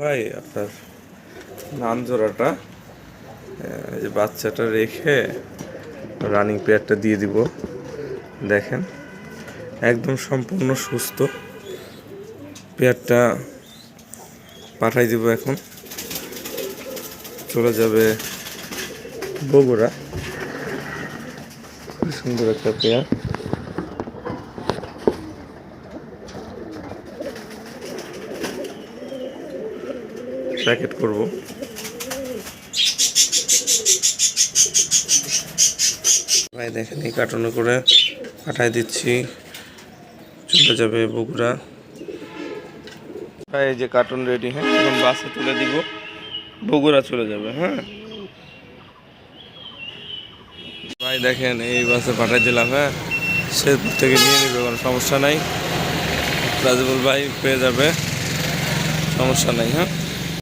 ভাই, আপনার নান জোড়াটা যে বাচ্চাটা রেখে রানিং পেয়ারটা দিয়ে দিব। দেখেন, একদম সম্পূর্ণ সুস্থ। পেয়ারটা পাঠাই দিব এখন। চলে যাবে বগুড়া। খুব সুন্দর একটা পেয়ার প্যাকেট করব। ভাই দেখেন এই কার্টুনে করে পাঠাই দিচ্ছি। চলে যাবে বগুড়া। ভাই যে কার্টুন রেডি হ্যাঁ? এখন বাসে তুলে দিব। বগুড়া চলে যাবে হ্যাঁ? ভাই, দেখেন এই বাসে পাঠাই দিলাম হ্যাঁ? শেরপুর থেকে নিয়ে নেবে, কোনো সমস্যা নাই। রাজিবুল ভাই পেয়ে যাবে। সমস্যা নাই হ্যাঁ?